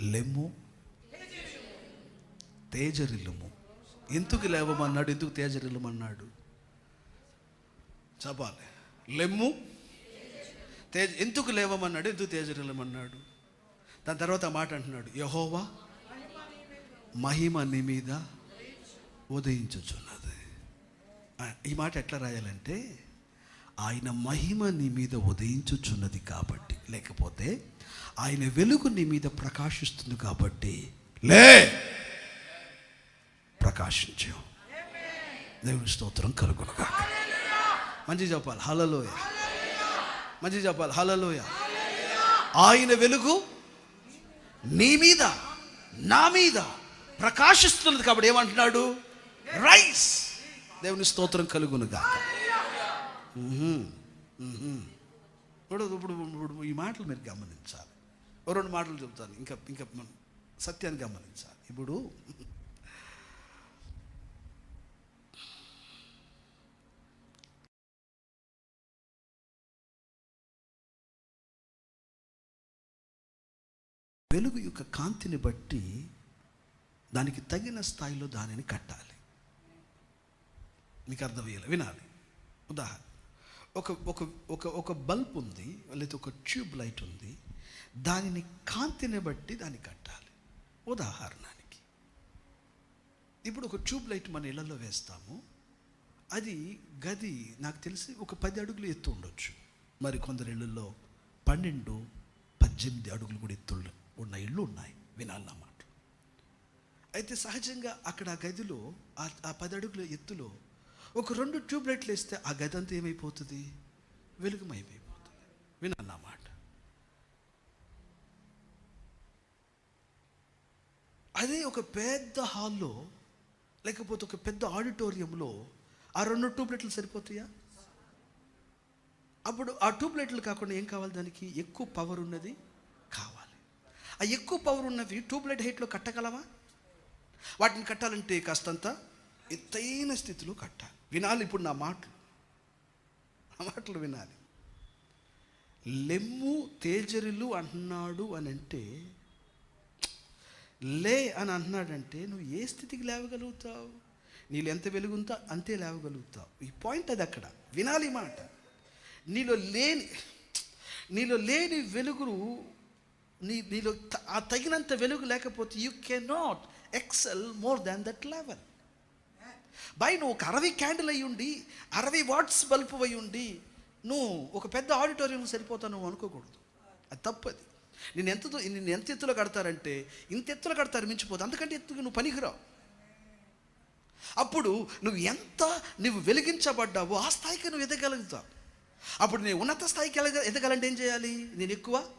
లెమ్ము తేజరిల్లుము. ఎందుకు లేవమన్నాడు? ఎందుకు తేజరిల్లమన్నాడు? చెప్పాలి. లెమ్ము తేజ ఎందుకు లేవమన్నాడు? ఎందుకు తేజరిల్లమన్నాడు? దాని తర్వాత మాట అంటున్నాడు యహోవా మహిమ నీ మీద ఉదయించుచున్నది. ఈ మాట ఎట్లా రాయాలంటే ఆయన మహిమ నీ మీద ఉదయించుచున్నది కాబట్టి. లేకపోతే ఆయన వెలుగు నీ మీద ప్రకాశిస్తుంది కాబట్టి. లే! ప్రకాశించు. దేవుని స్తోత్రం కలుగునుగా మంచి చెప్పాలి హలలోయ మంచి చెప్పాలి హలలోయ ఆయన వెలుగు నీ మీద నా మీద ప్రకాశిస్తున్నది కాబట్టి ఏమంటున్నాడు? రైస్ దేవుని స్తోత్రం కలుగునుగా ఇప్పుడు ఇప్పుడు ఇప్పుడు ఈ మాటలు మీరు గమనించాలి. ఓ రెండు మాటలు చెబుతాను ఇంకా ఇంకా మనం సత్యాన్ని గమనించాలి. ఇప్పుడు వెలుగు యొక్క కాంతిని బట్టి దానికి తగిన స్థాయిలో దానిని కట్టాలి. మీకు అర్థమయ్యేలా వినాలి. ఉదాహరణ. ఒక ఒక ఒక ఒక బల్బ్ ఉంది లేదా ఒక ట్యూబ్ లైట్ ఉంది. దానిని కాంతిని బట్టి దాన్ని కట్టాలి. ఉదాహరణకి ఇప్పుడు ఒక ట్యూబ్ లైట్ మన ఇళ్ళలో వేస్తాము. అది గది నాకు తెలిసి ఒక పది అడుగులు ఎత్తు ఉండొచ్చు. మరి కొందరు ఇళ్ళల్లో పన్నెండు పద్దెనిమిది అడుగులు కూడా ఎత్తు ఉన్న ఇళ్ళు ఉన్నాయి వినాలన్న మాట. అయితే సహజంగా అక్కడ ఆ గదిలో ఆ ఆ పది అడుగుల ఎత్తులో ఒక రెండు ట్యూబ్ లైట్లు వేస్తే ఆ గది అంతా ఏమైపోతుంది? వెలుగుమయమైపోతుంది. వినన్న మాట. అదే ఒక పెద్ద హాల్లో లేకపోతే ఒక పెద్ద ఆడిటోరియంలో ఆ రెండు ట్యూబ్ లైట్లు సరిపోతాయా? అప్పుడు ఆ ట్యూబ్ లైట్లు కాకుండా ఏం కావాలి దానికి? ఎక్కువ పవర్ ఉన్నది కావాలి. ఆ ఎక్కువ పవర్ ఉన్నవి ట్యూబ్ లైట్ హైట్లో కట్టగలవా? వాటిని కట్టాలంటే కాస్తంత ఎత్తైన స్థితిలో కట్టాలి. వినాలి ఇప్పుడు నా మాటలు. నా మాటలు వినాలి. లెమ్ము తేజరిలు అంటున్నాడు అని అంటే లే అని అంటున్నాడంటే నువ్వు ఏ స్థితికి లేవగలుగుతావు? నీళ్ళు ఎంత వెలుగుంతా అంతే లేవగలుగుతావు. ఈ పాయింట్ అది అక్కడ. వినాలి మాట. నీలో లేని నీలో లేని వెలుగును నీ నీలో ఆ తగినంత వెలుగు లేకపోతే you can not excel more than that level by నువ్వు ఒక అరవై క్యాండిల్ అయి ఉండి అరవై వాట్స్ బల్బు అయి ఉండి నువ్వు ఒక పెద్ద ఆడిటోరియం సరిపోతావు నువ్వు అనుకోకూడదు. అది తప్పది నేను ఎంత నేను నిన్ను ఎంత ఎత్తులో కడతారంటే ఇంత ఎత్తులో కడతారు మించిపోదు. అందుకంటే ఎత్తుకు నువ్వు పనికిరావు. అప్పుడు నువ్వు ఎంత నువ్వు వెలిగించబడ్డావో ఆ స్థాయికి నువ్వు ఎదగలుగుతావు. అప్పుడు నేను ఉన్నత స్థాయికి ఎదగ ఎదగాలంటే ఏం చేయాలి? నేను ఎక్కువ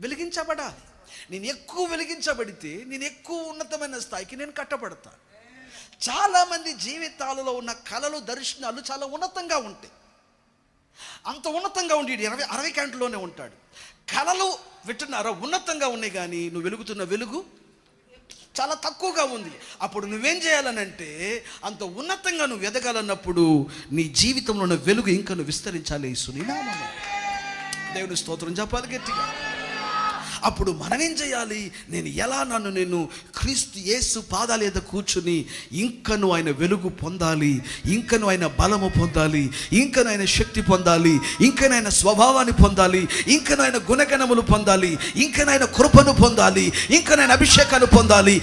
వెలిగించబడాలి. నేను ఎక్కువ వెలిగించబడితే నేను ఎక్కువ ఉన్నతమైన స్థాయికి నేను కట్టబడతా చాలామంది జీవితాలలో ఉన్న కళలు దర్శనాలు చాలా ఉన్నతంగా ఉంటాయి. అంత ఉన్నతంగా ఉండి ఇరవై అరవై కంటలోనే ఉంటాడు. కళలు వింటున్నారా? ఉన్నతంగా ఉన్నాయి కానీ నువ్వు వెలుగుతున్న వెలుగు చాలా తక్కువగా ఉంది. అప్పుడు నువ్వేం చేయాలనంటే అంత ఉన్నతంగా నువ్వు ఎదగాలన్నప్పుడు నీ జీవితంలో ఉన్న వెలుగు ఇంకా నువ్వు విస్తరించాలి సునీనామా. దేవుని స్తోత్రం చెప్పాలి గట్టిగా. అప్పుడు మనం ఏం చేయాలి? నేను ఎలా నన్ను నేను క్రీస్తు యేసు పాదాల మీద కూర్చుని ఇంకను ఆయన వెలుగు పొందాలి ఇంకను ఆయన బలము పొందాలి ఇంకను ఆయన శక్తి పొందాలి ఇంకను ఆయన స్వభావాన్ని పొందాలి ఇంకను ఆయన గుణగణములు పొందాలి ఇంకను ఆయన కృపను పొందాలి ఇంకను ఆయన అభిషేకాన్ని పొందాలి.